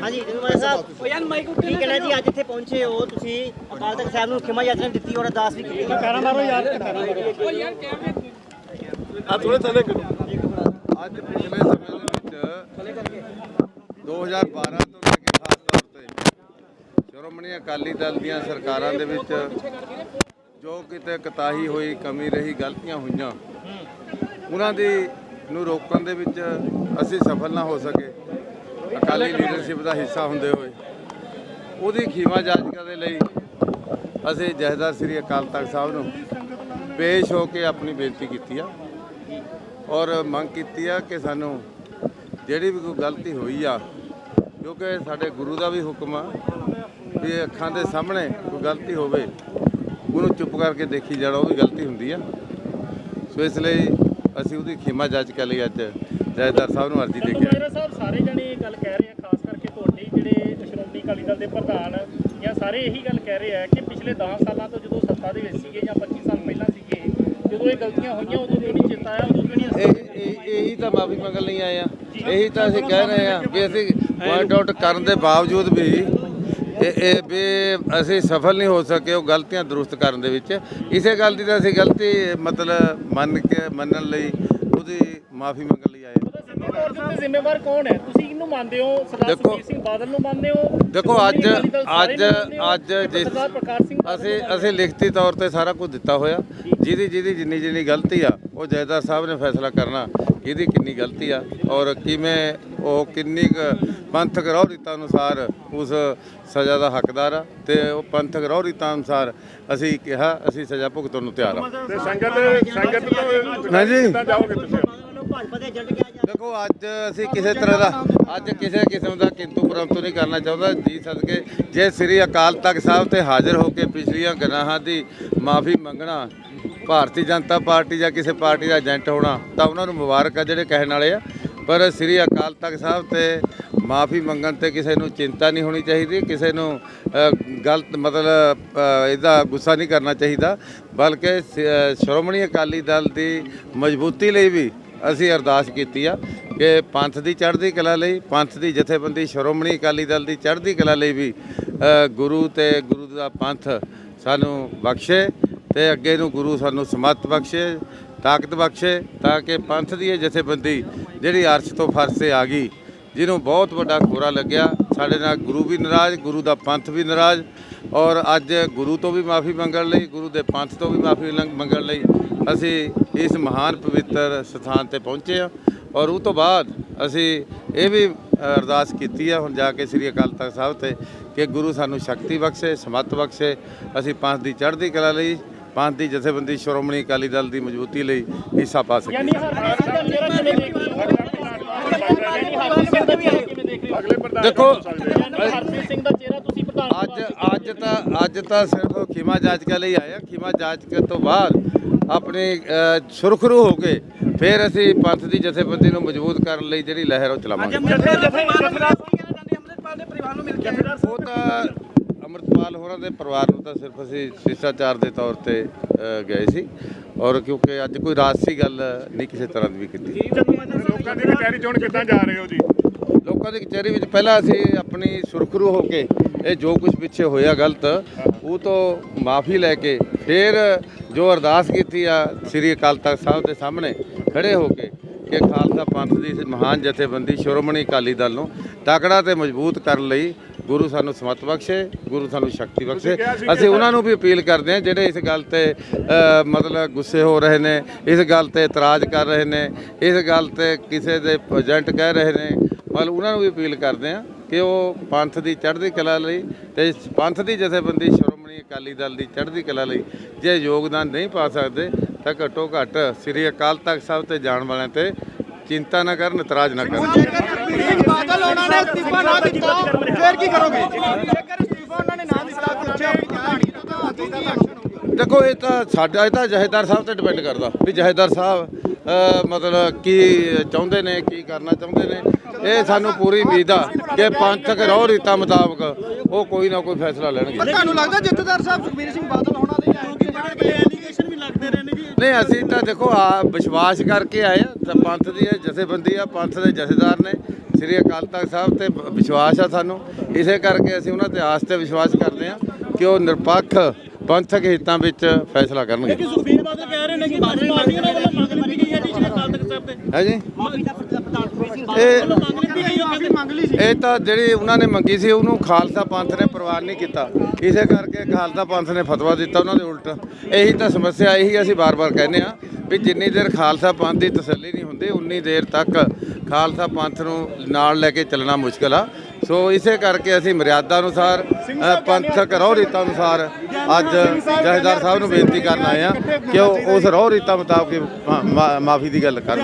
ਹਾਂਜੀ ਜਨਰਲ ਸਾਹਿਬ। ਯਾਰ ਮਾਈਕ ਉੱਤੇ ਠੀਕ ਹੈ ਜੀ ਅੱਜ ਇੱਥੇ ਪਹੁੰਚੇ ਹੋ ਤੁਸੀਂ। ਅਕਾਲ ਤਖਤ ਸਾਹਿਬ ਨੂੰ ਖਿਮਾ ਯਾਤਰਾ ਦਿੱਤੀ ਔਰ ਅਰਦਾਸ ਵੀ ਕੀਤੀ ਕਾਰਾ ਮਾਰੋ ਯਾਰ ਆ ਥੋੜੇ ਥੱਲੇ ਕਰੋ। ਅੱਜ ਪਿਛਲੇ ਸਮੇਂ ਦੇ ਵਿੱਚ 2012 ਤੋਂ ਲੈ ਕੇ ਖਾਸ ਤੌਰ ਤੇ ਸ਼੍ਰੋਮਣੀ ਅਕਾਲੀ ਦਲ ਦੀਆਂ ਸਰਕਾਰਾਂ ਦੇ ਵਿੱਚ ਜੋ ਕਿਤੇ ਕਤਾਹੀ ਹੋਈ, ਕਮੀ ਰਹੀ, ਗਲਤੀਆਂ ਹੋਈਆਂ, ਉਹਨਾਂ ਦੀ ਨੂੰ ਰੋਕਣ ਦੇ ਵਿੱਚ ਅਸੀਂ ਸਫਲ ਨਾ ਹੋ ਸਕੇ। ਅਕਾਲੀ ਲੀਡਰਸ਼ਿਪ ਦਾ ਹਿੱਸਾ ਹੁੰਦੇ ਹੋਏ। ਉਹਦੀ ਖੀਮਾ ਜਾਚਕਾ ਦੇ ਲਈ ਅਸੀਂ ਜਹਦਾਰ ਸ੍ਰੀ ਅਕਾਲ ਤਖਤ ਸਾਹਿਬ ਨੂੰ ਪੇਸ਼ ਹੋ ਕੇ ਆਪਣੀ ਬੇਨਤੀ ਕੀਤੀ ਆ ਔਰ ਮੰਗ ਕੀਤੀ ਆ ਕਿ ਸਾਨੂੰ ਜਿਹੜੀ ਵੀ ਕੋਈ ਗਲਤੀ ਹੋਈ ਆ, ਕਿਉਂਕਿ ਸਾਡੇ ਗੁਰੂ ਦਾ ਵੀ ਹੁਕਮ ਆ, ਵੀ ਅੱਖਾਂ ਦੇ ਸਾਹਮਣੇ ਕੋਈ ਗਲਤੀ ਹੋਵੇ ਉਹਨੂੰ ਚੁੱਪ ਕਰਕੇ ਦੇਖੀ ਜਾਣਾ ਉਹ ਵੀ ਗਲਤੀ ਹੁੰਦੀ ਆ। ਸੋ ਇਸ ਲਈ ਅਸੀਂ ਉਹਦੀ ਖੀਮਾ ਜਾਚਕਾ ਲਈ ਅੱਜ ਜੈਦਾਰ ਸਾਹਿਬ ਨੂੰ ਅਰਜ਼ੀ ਦੇ ਕੇ ਮੇਰਾ ਸਾਹਿਬ ਸਾਰੇ ਜਣੇ ਇਹ ਗੱਲ ਕਹਿ ਰਹੇ ਆ ਖਾਸ ਕਰਕੇ ਤੁਹਾਡੇ ਜਿਹੜੇ ਸ਼੍ਰੋਮਣੀ ਅਕਾਲੀ ਦਲ ਦੇ ਪ੍ਰਧਾਨ ਜਾਂ ਸਾਰੇ ਇਹੀ ਗੱਲ ਕਹਿ ਰਹੇ ਆ ਕਿ ਪਿਛਲੇ 10 ਸਾਲਾਂ ਤੋਂ ਜਦੋਂ ਸੱਤਾ ਦੇ ਵਿੱਚ ਸੀਗੇ ਜਾਂ 25 ਸਾਲ ਪਹਿਲਾਂ ਸੀਗੇ ਜਦੋਂ ਇਹ ਗਲਤੀਆਂ ਹੋਈਆਂ ਉਦੋਂ ਕਿਉਂ ਨਹੀਂ ਚੇਤਾ ਆਇਆ ਉਦੋਂ ਕਿਉਂ ਨਹੀਂ ਅਸੀਂ ਇਹ ਇਹ- ਇਹੀ ਤਾਂ ਮਾਫੀ ਮੰਗਣ ਲਈ ਆਏ ਆ। ਇਹੀ ਤਾਂ ਅਸੀਂ ਕਹਿ ਰਹੇ ਆ ਕਿ ਅਸੀਂ ਪੁਆਇੰਟ ਆਊਟ ਕਰਨ ਦੇ ਬਾਵਜੂਦ ਵੀ ਇਹ ਇਹ ਵੀ ਅਸੀਂ ਸਫਲ ਨਹੀਂ ਹੋ ਸਕੇ ਉਹ ਗਲਤੀਆਂ ਦਰੁਸਤ ਕਰਨ ਦੇ ਵਿੱਚ। ਇਸੇ ਗੱਲ ਦੀ ਤਾਂ ਅਸੀਂ ਗਲਤੀ ਮਤਲਬ ਮੰਨ ਕੇ ਮੰਨਣ ਲਈ ਉਹਦੀ ਮਾਫੀ ਮੰਗਣ ਲਈ ਆਏ ਜ਼ਿੰਮੇਵਾਰ ਕੌਣ ਹੈ? ਤੁਸੀਂ ਇਹਨੂੰ ਮੰਨਦੇ ਹੋ ਸਰਦਾਰ ਸਿੰਘ ਬਾਦਲ ਨੂੰ ਮੰਨਦੇ ਹੋ? ਦੇਖੋ ਅੱਜ ਅੱਜ? ਅੱਜ ਜਿਸ ਅਸੀਂ ਅਸੀਂ ਲਿਖਤੀ ਤੌਰ ਤੇ ਸਾਰਾ ਕੁਝ ਦਿੱਤਾ ਹੋਇਆ। ਜਿਹਦੀ ਜਿਹਦੀ ਜਿੰਨੀ ਜਿੰਨੀ ਗਲਤੀ ਆ ਉਹ ਜੈਦਾਰ ਸਾਹਿਬ ਨੇ ਫੈਸਲਾ ਕਰਨਾ। ਇਹਦੀ ਕਿੰਨੀ ਗਲਤੀ ਆ ਔਰ ਕਿਵੇਂ ਉਹ ਕਿੰਨੀ ਪੰਥਕ ਰਹੁ ਰੀਤਾਂ ਅਨੁਸਾਰ ਉਸ ਸਜ਼ਾ ਦਾ ਹੱਕਦਾਰ ਆ ਤੇ ਉਹ ਪੰਥਕ ਰਹੁ ਰੀਤਾਂ ਅਨੁਸਾਰ ਅਸੀਂ ਕਿਹਾ ਅਸੀਂ ਸਜ਼ਾ ਭੁਗਤਣ ਨੂੰ ਤਿਆਰ ਆ। ਤੇ ਸੰਗਤ ਸੰਗਤ ਤੋਂ ਹਾਂਜੀ। ਜਾਓਗੇ ਤੁਸੀਂ? ਵੱਲੋਂ ਭਾਜਪਾ ਦੇ ਏਜੰਟ ਕਿਹਾ ਜਾ ਦੇਖੋ ਅੱਜ ਅਸੀਂ ਕਿਸੇ ਤਰ੍ਹਾਂ ਦਾ ਅੱਜ ਕਿਸੇ ਕਿਸਮ ਦਾ ਕਿੰਤੂ ਪਰੰਤੂ ਨਹੀਂ ਕਰਨਾ ਚਾਹੁੰਦਾ। ਜੀ ਸਦਕੇ ਜੇ ਸ੍ਰੀ ਅਕਾਲ ਤਖਤ ਸਾਹਿਬ ਤੇ ਹਾਜ਼ਰ ਹੋ ਕੇ ਪਿਛਲੀਆਂ ਗੁਨਾਹਾਂ ਦੀ ਮਾਫੀ ਮੰਗਣਾ ਭਾਰਤੀ ਜਨਤਾ ਪਾਰਟੀ ਜਾਂ ਕਿਸੇ ਪਾਰਟੀ ਦਾ ਏਜੰਟ ਹੋਣਾ, ਤਾਂ ਉਹਨਾਂ ਨੂੰ ਮੁਬਾਰਕ ਆ ਜਿਹੜੇ ਕਹਿਣ ਵਾਲੇ ਆ। ਪਰ ਸ੍ਰੀ ਅਕਾਲ ਤਖਤ ਸਾਹਿਬ ਤੇ ਮਾਫੀ ਮੰਗਣ ਤੇ ਕਿਸੇ ਨੂੰ ਚਿੰਤਾ ਨਹੀਂ ਹੋਣੀ ਚਾਹੀਦੀ, ਕਿਸੇ ਨੂੰ ਗਲਤ ਮਤਲਬ ਇਹਦਾ ਗੁੱਸਾ ਨਹੀਂ ਕਰਨਾ ਚਾਹੀਦਾ। ਬਲਕਿ ਸ਼੍ਰੋਮਣੀ ਅਕਾਲੀ ਦਲ ਦੀ ਮਜ਼ਬੂਤੀ ਲਈ ਵੀ ਅਸੀਂ ਅਰਦਾਸ ਕੀਤੀ ਆ ਕਿ ਪੰਥ ਦੀ ਚੜ੍ਹਦੀ ਕਲਾ ਲਈ, ਪੰਥ ਦੀ ਜਥੇਬੰਦੀ ਸ਼੍ਰੋਮਣੀ ਅਕਾਲੀ ਦਲ ਦੀ ਚੜ੍ਹਦੀ ਕਲਾ ਲਈ ਵੀ ਗੁਰੂ ਤੇ ਗੁਰੂ ਦਾ ਪੰਥ ਸਾਨੂੰ ਬਖਸ਼ੇ। ਤੇ ਅੱਗੇ ਨੂੰ ਗੁਰੂ ਸਾਨੂੰ ਸਮਤ ਬਖਸ਼ੇ, ਤਾਕਤ ਬਖਸ਼ੇ ਤਾਂ ਕਿ ਪੰਥ ਦੀ ਇਹ ਜਥੇਬੰਦੀ ਜਿਹੜੀ ਅਰਸ਼ ਤੋਂ ਫਰਸ਼ ਤੇ ਆ ਗਈ, ਜਿਹਨੂੰ ਬਹੁਤ ਵੱਡਾ ਖੋਰਾ ਲੱਗਿਆ। ਸਾਡੇ ਨਾਲ ਗੁਰੂ ਵੀ ਨਾਰਾਜ਼, ਗੁਰੂ ਦਾ ਪੰਥ ਵੀ ਨਾਰਾਜ਼ ਔਰ ਅੱਜ ਗੁਰੂ ਤੋਂ ਵੀ ਮਾਫੀ ਮੰਗਣ ਲਈ, ਗੁਰੂ ਦੇ ਪੰਥ ਤੋਂ ਵੀ ਮਾਫੀ ਮੰਗਣ ਲਈ ਅਸੀਂ ਇਸ ਮਹਾਨ ਪਵਿੱਤਰ ਸਥਾਨ ਤੇ ਪਹੁੰਚੇ ਆ ਔਰ ਉਹ ਤੋਂ ਬਾਅਦ ਅਸੀਂ ਇਹ ਵੀ ਅਰਦਾਸ ਕੀਤੀ ਆ ਹੁਣ ਜਾ ਕੇ ਸ੍ਰੀ ਅਕਾਲ ਤਖਤ ਸਾਹਿਬ ਤੇ ਕਿ ਗੁਰੂ ਸਾਨੂੰ ਸ਼ਕਤੀ ਬਖਸ਼ੇ ਸਮੱਤ ਬਖਸ਼ੇ, ਅਸੀਂ ਪੰਥ ਦੀ ਚੜ੍ਹਦੀ ਕਲਾ ਲਈ ਪੰਥ ਦੀ ਜਥੇਬੰਦੀ ਸ਼੍ਰੋਮਣੀ ਅਕਾਲੀ ਦਲ ਦੀ ਮਜ਼ਬੂਤੀ ਲਈ ਹਿੱਸਾ ਪਾ ਕਿਵੇਂ ਦੇਖ ਸਿੰਘ ਦਾ ਚਿਹਰਾ ਤੁਸੀਂ ਪ੍ਰਧਾਨ ਅੱਜ ਅੱਜ ਤਾਂ ਅੱਜ ਤਾਂ ਸਿਰਫ ਖਿਮਾ ਜਾਚਕਾ ਲਈ ਆਇਆ ਖਿਮਾ ਜਾਚਕ ਤੋਂ ਬਾਅਦ ਆਪਣੀ ਸੁਰਖਰੂ ਹੋ ਕੇ ਫਿਰ ਅਸੀਂ ਪੰਥ ਦੀ ਜਥੇਬੰਦੀ ਨੂੰ ਮਜ਼ਬੂਤ ਕਰਨ ਲਈ ਜਿਹੜੀ ਲਹਿਰ ਉਹ ਚਲਾਵਾਂਗੇ। ਉਹ ਤਾਂ ਅਮਰਤਪਾਲ ਹੋਰਾਂ ਦੇ ਪਰਿਵਾਰ ਨੂੰ ਤਾਂ ਸਿਰਫ ਅਸੀਂ ਸ਼ਿਸ਼ਟਾਚਾਰ ਦੇ ਤੌਰ ਤੇ ਗਏ ਸੀ। ਔਰ ਕਿਉਂਕਿ ਅੱਜ ਕੋਈ ਰਾਜਸੀ ਗੱਲ ਨਹੀਂ ਕਿਸੇ ਤਰ੍ਹਾਂ ਦੀ ਵੀ ਕੀਤੀ। ਲੋਕਾਂ ਦੀ ਕਚਹਿਰੀ ਚੋਣ ਕਿੱਦਾਂ ਜਾ ਰਹੇ ਹੋ ਜੀ? ਲੋਕਾਂ ਦੀ ਕਚਹਿਰੀ ਵਿੱਚ ਪਹਿਲਾਂ ਅਸੀਂ ਆਪਣੀ ਸੁਰਖਰੂ ਹੋ ਕੇ ਇਹ ਜੋ ਕੁਝ ਪਿੱਛੇ ਹੋਇਆ ਗਲਤ ਉਹ ਤੋਂ ਮਾਫੀ ਲੈ ਕੇ ਫਿਰ ਜੋ ਅਰਦਾਸ ਕੀਤੀ ਆ ਸ੍ਰੀ ਅਕਾਲ ਤਖਤ ਸਾਹਿਬ ਦੇ ਸਾਹਮਣੇ ਖੜੇ ਹੋ ਕੇ ਕਿ ਖਾਲਸਾ ਪੰਥ ਦੀ ਮਹਾਨ ਜਥੇਬੰਦੀ ਸ਼੍ਰੋਮਣੀ ਅਕਾਲੀ ਦਲ ਨੂੰ ਤਕੜਾ ਤੇ ਮਜ਼ਬੂਤ ਕਰਨ ਲਈ ਗੁਰੂ ਸਾਨੂੰ ਸਮਤ ਬਖਸ਼ੇ ਗੁਰੂ ਸਾਨੂੰ ਸ਼ਕਤੀ ਬਖਸ਼ੇ। ਅਸੀਂ ਉਹਨਾਂ ਨੂੰ ਵੀ ਅਪੀਲ ਕਰਦੇ ਹਾਂ ਜਿਹੜੇ ਇਸ ਗੱਲ ਤੇ ਮਤਲਬ ਗੁੱਸੇ ਹੋ ਰਹੇ ਨੇ ਇਸ ਗੱਲ ਤੇ ਇਤਰਾਜ਼ ਕਰ ਰਹੇ ਨੇ ਇਸ ਗੱਲ ਤੇ ਕਿਸੇ ਦੇ ਏਜੰਟ ਕਹਿ ਰਹੇ ਨੇ ਮਤਲਬ ਉਹਨਾਂ ਨੂੰ ਵੀ ਅਪੀਲ ਕਰਦੇ ਹਾਂ ਕਿ ਉਹ ਪੰਥ ਦੀ ਚੜ੍ਹਦੀ ਕਲਾ ਲਈ ਤੇ ਪੰਥ ਦੀ ਜਥੇਬੰਦੀ ਸ਼੍ਰੋਮਣੀ ਅਕਾਲੀ ਦਲ ਦੀ ਚੜ੍ਹਦੀ ਕਲਾ ਲਈ ਜੇ ਯੋਗਦਾਨ ਨਹੀਂ ਪਾ ਸਕਦੇ ਤਾਂ ਘੱਟੋ ਘੱਟ ਸ੍ਰੀ ਅਕਾਲ ਤਖਤ ਸਾਹਿਬ ਤੇ ਜਾਣ ਵਾਲਿਆਂ ਤੇ ਚਿੰਤਾ ਨਾ ਕਰਨ ਇਤਰਾਜ਼ ਨਾ ਕਰਨ। ਬਾਦਲ ਉਹਨਾਂ ਨੇ ਅਸਤੀਫਾ ਨਾ ਦਿੱਤਾ ਫਿਰ ਕੀ ਕਰੋਗੇ? ਜੇਕਰ ਅਸਤੀਫਾ ਉਹਨਾਂ ਨੇ ਨਾ ਦਿੱਤਾ ਉੱਥੇ ਆਪਣੀ ਕਹਾਣੀ ਤਾਂ ਅੱਗੇ ਕੀ ਐਕਸ਼ਨ ਹੋਊਗਾ। ਦੇਖੋ ਇਹ ਤਾਂ ਸਾਡਾ ਇਹ ਤਾਂ ਜਹੇਦਾਰ ਸਾਹਿਬ ਤੇ ਡਿਪੈਂਡ ਕਰਦਾ ਵੀ ਜਹੇਦਾਰ ਸਾਹਿਬ ਮਤਲਬ ਕੀ ਚਾਹੁੰਦੇ ਨੇ ਕੀ ਕਰਨਾ ਚਾਹੁੰਦੇ ਨੇ। ਇਹ ਸਾਨੂੰ ਪੂਰੀ ਉਮੀਦ ਆ ਕਿ ਪੰਥਕ ਰਹੁ ਰੀਤਾਂ ਮੁਤਾਬਕ ਉਹ ਕੋਈ ਨਾ ਕੋਈ ਫੈਸਲਾ ਲੈਣਗੇ। ਤੁਹਾਨੂੰ ਲੱਗਦਾ ਜਥੇਦਾਰ ਸਾਹਿਬ ਸੁਖਬੀਰ ਸਿੰਘ ਬਾਦਲ ਹੋਣਾ ਦੇ ਕਿਉਂਕਿ ਜਿਹੜੇ ਰਹੇ ਨੇ ਜੀ ਨਹੀਂ ਅਸੀਂ ਤਾਂ ਦੇਖੋ ਆ ਵਿਸ਼ਵਾਸ ਕਰਕੇ ਆਏ ਆ ਪੰਥ ਦੀ ਜਥੇਬੰਦੀ ਆ ਪੰਥ ਦੇ ਜਥੇਦਾਰ ਨੇ ਸ੍ਰੀ ਅਕਾਲ ਤਖਤ ਸਾਹਿਬ ਤੇ ਵਿਸ਼ਵਾਸ ਆ ਸਾਨੂੰ ਇਸੇ ਕਰਕੇ ਅਸੀਂ ਉਹਨਾਂ ਤੇ ਆਸ ਤੇ ਵਿਸ਼ਵਾਸ ਕਰਦੇ ਆ ਕਿ ਉਹ ਨਿਰਪੱਖ ਪੰਥਕ ਹਿੱਤਾਂ ਵਿੱਚ ਫੈਸਲਾ ਕਰਨਗੇ ਸੁਖਬੀਰ ਬਾਦਲ ਕਹਿ ਰਹੇ ਨੇ ਕਿ ਪੰਜ ਪਾਰਟੀਆਂ ਵੱਲੋਂ ਮੰਗ ਲਿੱਤੀ ਗਈ ਹੈ ਜੀ ਸ਼੍ਰੀ ਅਕਾਲ ਤਖਤ ਸਾਹਿਬ ਤੇ ਹੈ ਜੀ ਮਾਫੀ ਦਾ ਪ੍ਰਧਾਨ ਇਹ ਇਹ ਤਾਂ ਜਿਹੜੀ ਉਹਨਾਂ ਨੇ ਮੰਗੀ ਸੀ, ਉਹਨੂੰ ਖਾਲਸਾ ਪੰਥ ਨੇ ਪ੍ਰਵਾਨ ਨਹੀਂ ਕੀਤਾ। ਇਸੇ ਕਰਕੇ ਖਾਲਸਾ ਪੰਥ ਨੇ ਫਤਵਾ ਦਿੱਤਾ ਉਹਨਾਂ ਦੇ ਉਲਟ। ਇਹੀ ਤਾਂ ਸਮੱਸਿਆ, ਇਹੀ ਅਸੀਂ ਬਾਰ-ਬਾਰ ਕਹਿੰਦੇ ਆ ਵੀ ਜਿੰਨੀ ਦੇਰ ਖਾਲਸਾ ਪੰਥ ਦੀ ਤਸੱਲੀ ਨਹੀਂ ਹੁੰਦੀ, ਉਨੀ ਦੇਰ ਤੱਕ ਖਾਲਸਾ ਪੰਥ ਨੂੰ ਨਾਲ ਲੈ ਕੇ ਚੱਲਣਾ ਮੁਸ਼ਕਲ ਆ। ਸੋ ਇਸੇ ਕਰਕੇ ਅਸੀਂ ਮਰਿਆਦਾ ਅਨੁਸਾਰ ਪੰਥਕ ਰੋਹ ਰੀਤਾਂ ਅਨੁਸਾਰ ਅੱਜ ਜਹੇਦਾਰ ਸਾਹਿਬ ਨੂੰ ਬੇਨਤੀ ਕਰਨ ਆਏ ਆ ਕਿ ਉਹ ਉਸ ਰੋਹ ਰੀਤਾਂ ਮੁਤਾਬਕ ਮਾਫੀ ਦੀ ਗੱਲ ਕਰਨ।